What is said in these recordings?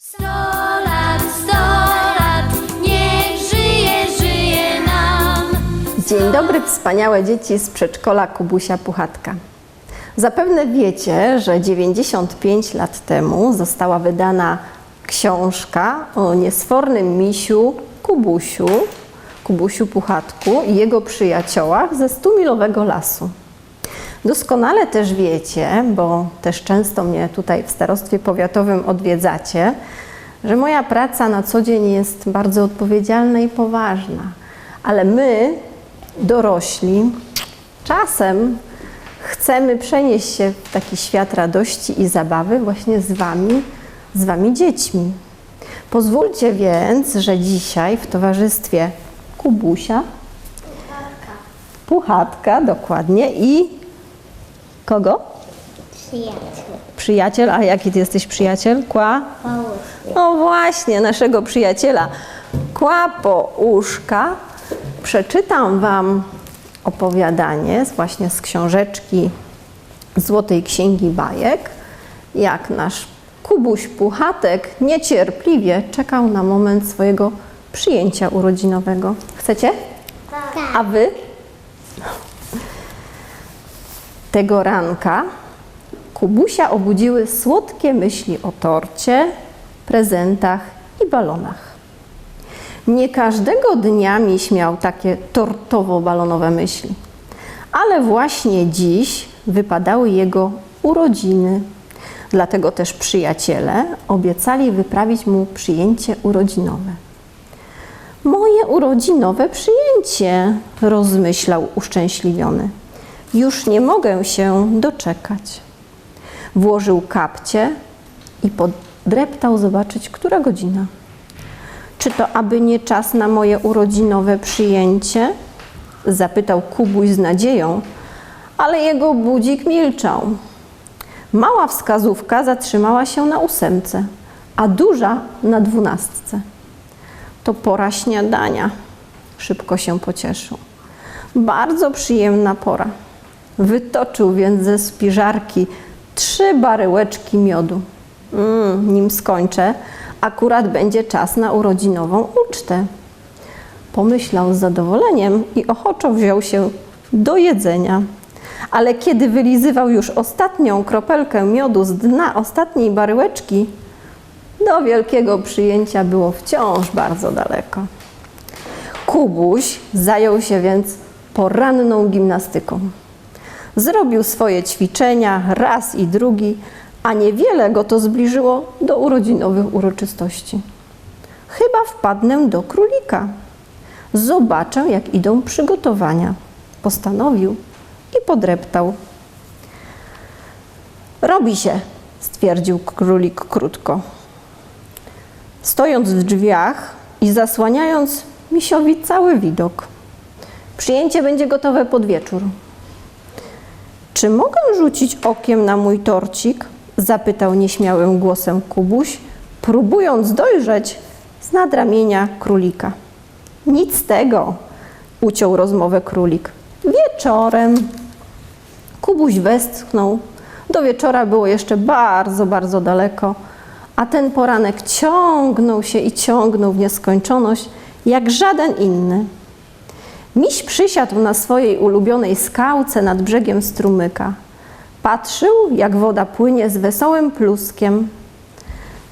Sto lat, sto lat, niech żyje, żyje nam. Dzień dobry, wspaniałe dzieci z przedszkola Kubusia Puchatka. Zapewne wiecie, że 95 lat temu została wydana książka o niesfornym misiu Kubusiu, Kubusiu Puchatku i jego przyjaciołach ze Stumilowego Lasu. Doskonale też wiecie, bo też często mnie tutaj w starostwie powiatowym odwiedzacie, że moja praca na co dzień jest bardzo odpowiedzialna i poważna. Ale my, dorośli, czasem chcemy przenieść się w taki świat radości i zabawy właśnie z Wami, z Wami dziećmi. Pozwólcie więc, że dzisiaj w towarzystwie Kubusia, Puchatka, dokładnie, i kogo? Przyjaciół. Przyjaciel, a jaki ty jesteś przyjaciel? Kła? No właśnie, naszego przyjaciela Kłapo Uszka. Przeczytam Wam opowiadanie właśnie z książeczki Złotej Księgi Bajek, jak nasz Kubuś Puchatek niecierpliwie czekał na moment swojego przyjęcia urodzinowego. Chcecie? Tak. A Wy? Tego ranka Kubusia obudziły słodkie myśli o torcie, prezentach i balonach. Nie każdego dnia miś miał takie tortowo-balonowe myśli, ale właśnie dziś wypadały jego urodziny. Dlatego też przyjaciele obiecali wyprawić mu przyjęcie urodzinowe. Moje urodzinowe przyjęcie, rozmyślał uszczęśliwiony. Już nie mogę się doczekać. Włożył kapcie i podreptał zobaczyć, która godzina. Czy to aby nie czas na moje urodzinowe przyjęcie? Zapytał Kubuś z nadzieją, ale jego budzik milczał. Mała wskazówka zatrzymała się na ósemce, a duża na dwunastce. To pora śniadania. Szybko się pocieszył. Bardzo przyjemna pora. Wytoczył więc ze spiżarki trzy baryłeczki miodu. Mm, nim skończę, akurat będzie czas na urodzinową ucztę. Pomyślał z zadowoleniem i ochoczo wziął się do jedzenia. Ale kiedy wylizywał już ostatnią kropelkę miodu z dna ostatniej baryłeczki, do wielkiego przyjęcia było wciąż bardzo daleko. Kubuś zajął się więc poranną gimnastyką. Zrobił swoje ćwiczenia raz i drugi, a niewiele go to zbliżyło do urodzinowych uroczystości. Chyba wpadnę do królika. Zobaczę, jak idą przygotowania. Postanowił i podreptał. Robi się, stwierdził królik krótko. Stojąc w drzwiach i zasłaniając misiowi cały widok. Przyjęcie będzie gotowe pod wieczór. Czy mogę rzucić okiem na mój torcik? Zapytał nieśmiałym głosem Kubuś, próbując dojrzeć z nadramienia królika. Nic z tego, uciął rozmowę królik. Wieczorem. Kubuś westchnął. Do wieczora było jeszcze bardzo, bardzo daleko, a ten poranek ciągnął się i ciągnął w nieskończoność, jak żaden inny. Miś przysiadł na swojej ulubionej skałce nad brzegiem strumyka. Patrzył, jak woda płynie z wesołym pluskiem.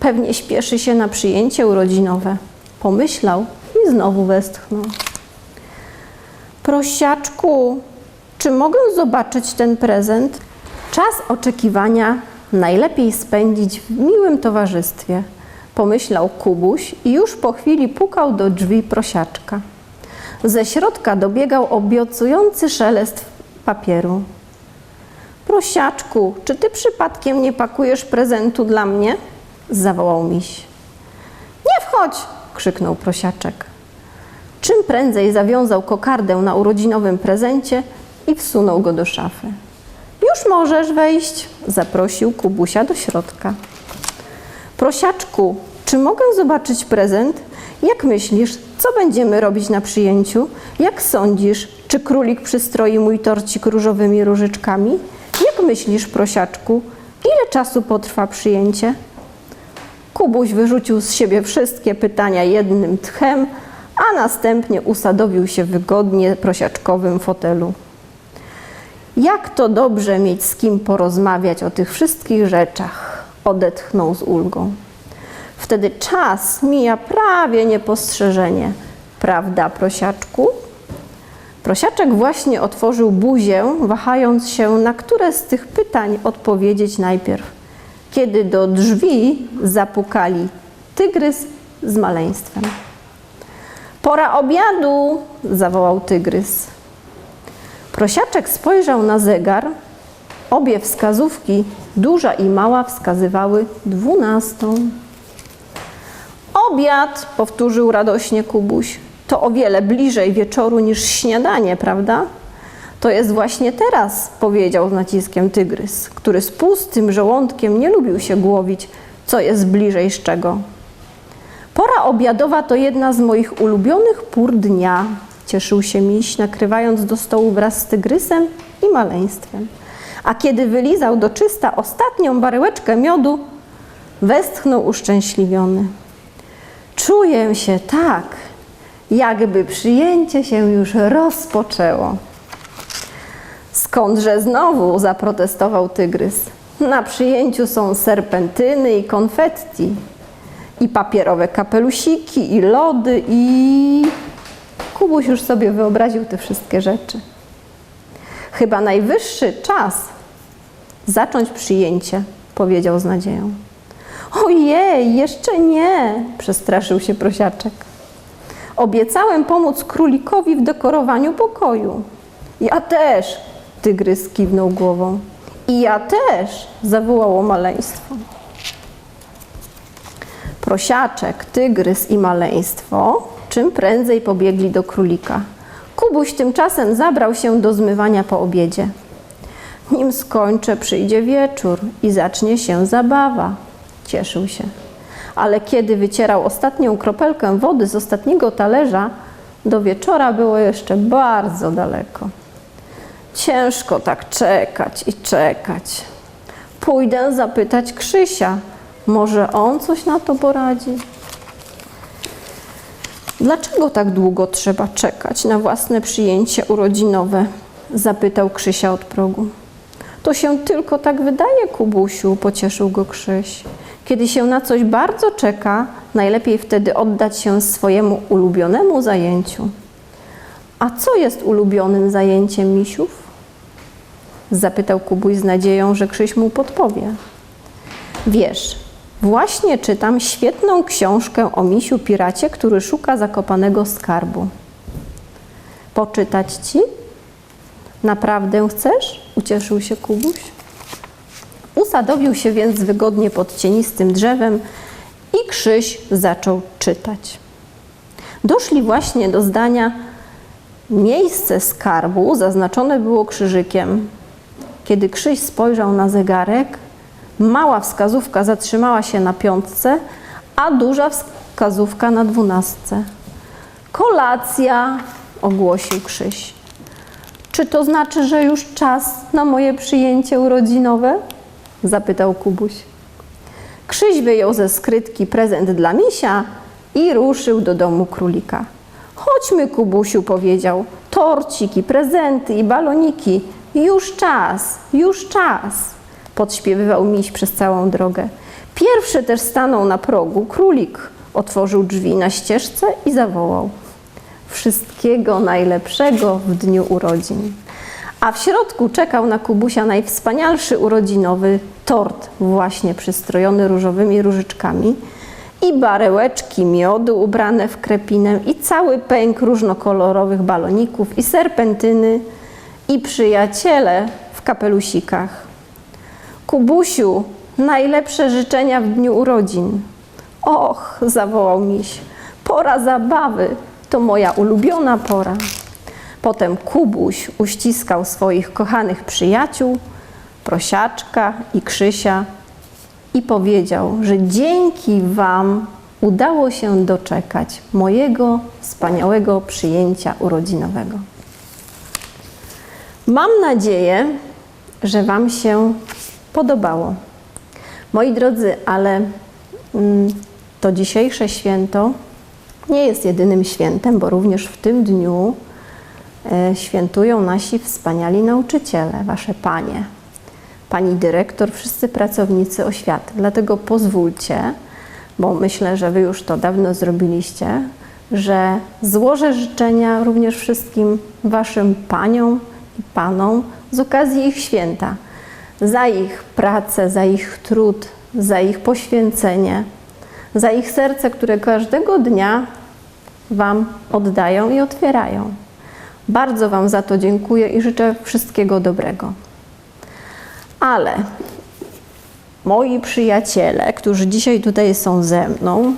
Pewnie śpieszy się na przyjęcie urodzinowe. Pomyślał i znowu westchnął. Prosiaczku, czy mogę zobaczyć ten prezent? Czas oczekiwania najlepiej spędzić w miłym towarzystwie, pomyślał Kubuś i już po chwili pukał do drzwi prosiaczka. Ze środka dobiegał obiecujący szelest papieru. Prosiaczku, czy ty przypadkiem nie pakujesz prezentu dla mnie? zawołał miś. Nie wchodź! krzyknął prosiaczek. Czym prędzej zawiązał kokardę na urodzinowym prezencie i wsunął go do szafy. Już możesz wejść, zaprosił Kubusia do środka. Prosiaczku, czy mogę zobaczyć prezent? Jak myślisz, co będziemy robić na przyjęciu? Jak sądzisz, czy królik przystroi mój torcik różowymi różyczkami? Jak myślisz, prosiaczku, ile czasu potrwa przyjęcie? Kubuś wyrzucił z siebie wszystkie pytania jednym tchem, a następnie usadowił się wygodnie w prosiaczkowym fotelu. Jak to dobrze mieć z kim porozmawiać o tych wszystkich rzeczach, odetchnął z ulgą. Wtedy czas mija prawie niepostrzeżenie, prawda, prosiaczku? Prosiaczek właśnie otworzył buzię, wahając się, na które z tych pytań odpowiedzieć najpierw, kiedy do drzwi zapukali tygrys z maleństwem. Pora obiadu! zawołał tygrys. Prosiaczek spojrzał na zegar. Obie wskazówki, duża i mała, wskazywały dwunastą. Obiad, powtórzył radośnie Kubuś. To o wiele bliżej wieczoru niż śniadanie, prawda? To jest właśnie teraz, powiedział z naciskiem tygrys, który z pustym żołądkiem nie lubił się głowić, co jest bliżej z czego. Pora obiadowa to jedna z moich ulubionych pór dnia, cieszył się miś, nakrywając do stołu wraz z tygrysem i maleństwem. A kiedy wylizał do czysta ostatnią baryłeczkę miodu, westchnął uszczęśliwiony. Czuję się tak, jakby przyjęcie się już rozpoczęło. Skądże znowu? zaprotestował tygrys. Na przyjęciu są serpentyny i konfetti, i papierowe kapelusiki, i lody, i. Kubuś już sobie wyobraził te wszystkie rzeczy. Chyba najwyższy czas zacząć przyjęcie, powiedział z nadzieją. Ojej, jeszcze nie, przestraszył się prosiaczek. Obiecałem pomóc królikowi w dekorowaniu pokoju. Ja też, tygrys kiwnął głową. I ja też, zawołało maleństwo. Prosiaczek, tygrys i maleństwo czym prędzej pobiegli do królika. Kubuś tymczasem zabrał się do zmywania po obiedzie. Nim skończę, przyjdzie wieczór i zacznie się zabawa. Cieszył się. Ale kiedy wycierał ostatnią kropelkę wody z ostatniego talerza, do wieczora było jeszcze bardzo daleko. Ciężko tak czekać i czekać. Pójdę zapytać Krzysia. Może on coś na to poradzi? Dlaczego tak długo trzeba czekać na własne przyjęcie urodzinowe? Zapytał Krzysia od progu. To się tylko tak wydaje, Kubusiu, pocieszył go Krzyś. Kiedy się na coś bardzo czeka, najlepiej wtedy oddać się swojemu ulubionemu zajęciu. A co jest ulubionym zajęciem misiów? Zapytał Kubuś z nadzieją, że Krzyś mu podpowie. Wiesz, właśnie czytam świetną książkę o misiu piracie, który szuka zakopanego skarbu. Poczytać ci? Naprawdę chcesz? Ucieszył się Kubuś. Usadowił się więc wygodnie pod cienistym drzewem i Krzyś zaczął czytać. Doszli właśnie do zdania miejsce skarbu zaznaczone było krzyżykiem. Kiedy Krzyś spojrzał na zegarek, mała wskazówka zatrzymała się na piątce, a duża wskazówka na dwunastce. Kolacja, ogłosił Krzyś. Czy to znaczy, że już czas na moje przyjęcie urodzinowe? Zapytał Kubuś. Krzyś wyjął ze skrytki prezent dla misia i ruszył do domu królika. Chodźmy, Kubusiu, powiedział. Torciki, prezenty i baloniki. Już czas, już czas, podśpiewywał miś przez całą drogę. Pierwszy też stanął na progu. Królik otworzył drzwi na ścieżce i zawołał. Wszystkiego najlepszego w dniu urodzin. A w środku czekał na Kubusia najwspanialszy urodzinowy tort, właśnie przystrojony różowymi różyczkami i barełeczki miodu ubrane w krepinę i cały pęk różnokolorowych baloników i serpentyny i przyjaciele w kapelusikach. Kubusiu, najlepsze życzenia w dniu urodzin. Och, zawołał miś, pora zabawy, to moja ulubiona pora. Potem Kubuś uściskał swoich kochanych przyjaciół, prosiaczka i Krzysia i powiedział, że dzięki Wam udało się doczekać mojego wspaniałego przyjęcia urodzinowego. Mam nadzieję, że Wam się podobało. Moi drodzy, ale mm, to dzisiejsze święto nie jest jedynym świętem, bo również w tym dniu świętują nasi wspaniali nauczyciele, wasze panie, pani dyrektor, wszyscy pracownicy oświaty. Dlatego pozwólcie, bo myślę, że wy już to dawno zrobiliście, że złożę życzenia również wszystkim waszym paniom i panom z okazji ich święta, za ich pracę, za ich trud, za ich poświęcenie, za ich serce, które każdego dnia Wam oddają i otwierają. Bardzo Wam za to dziękuję i życzę wszystkiego dobrego. Ale moi przyjaciele, którzy dzisiaj tutaj są ze mną,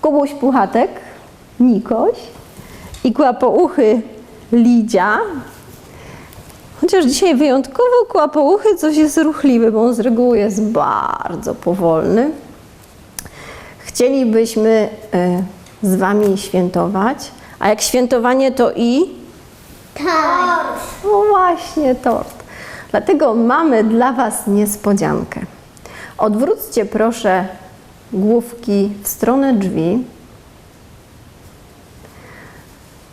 Kubuś Puchatek, Nikoś i kłapouchy Lidia, Chociaż dzisiaj wyjątkowo kłapouchy coś jest ruchliwy, bo on z reguły jest bardzo powolny. Chcielibyśmy e, z Wami świętować, a jak świętowanie to i? Tak. No właśnie, tort. Dlatego mamy dla Was niespodziankę. Odwróćcie proszę główki w stronę drzwi.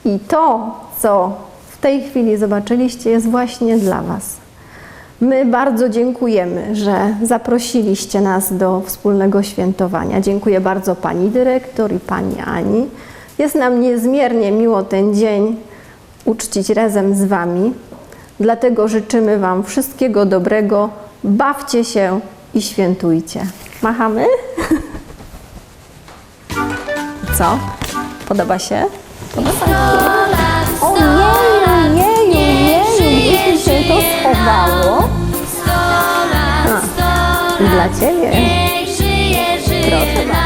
I to, co w tej chwili zobaczyliście, jest właśnie dla Was. My bardzo dziękujemy, że zaprosiliście nas do wspólnego świętowania. Dziękuję bardzo Pani Dyrektor i Pani Ani. Jest nam niezmiernie miło ten dzień uczcić razem z Wami. Dlatego życzymy Wam wszystkiego dobrego. Bawcie się i świętujcie. Machamy? Co? Podoba się? Podoba się? O jeju, jeju, gdzieś mi się to schowało. Lat, dla Ciebie. Proszę nam.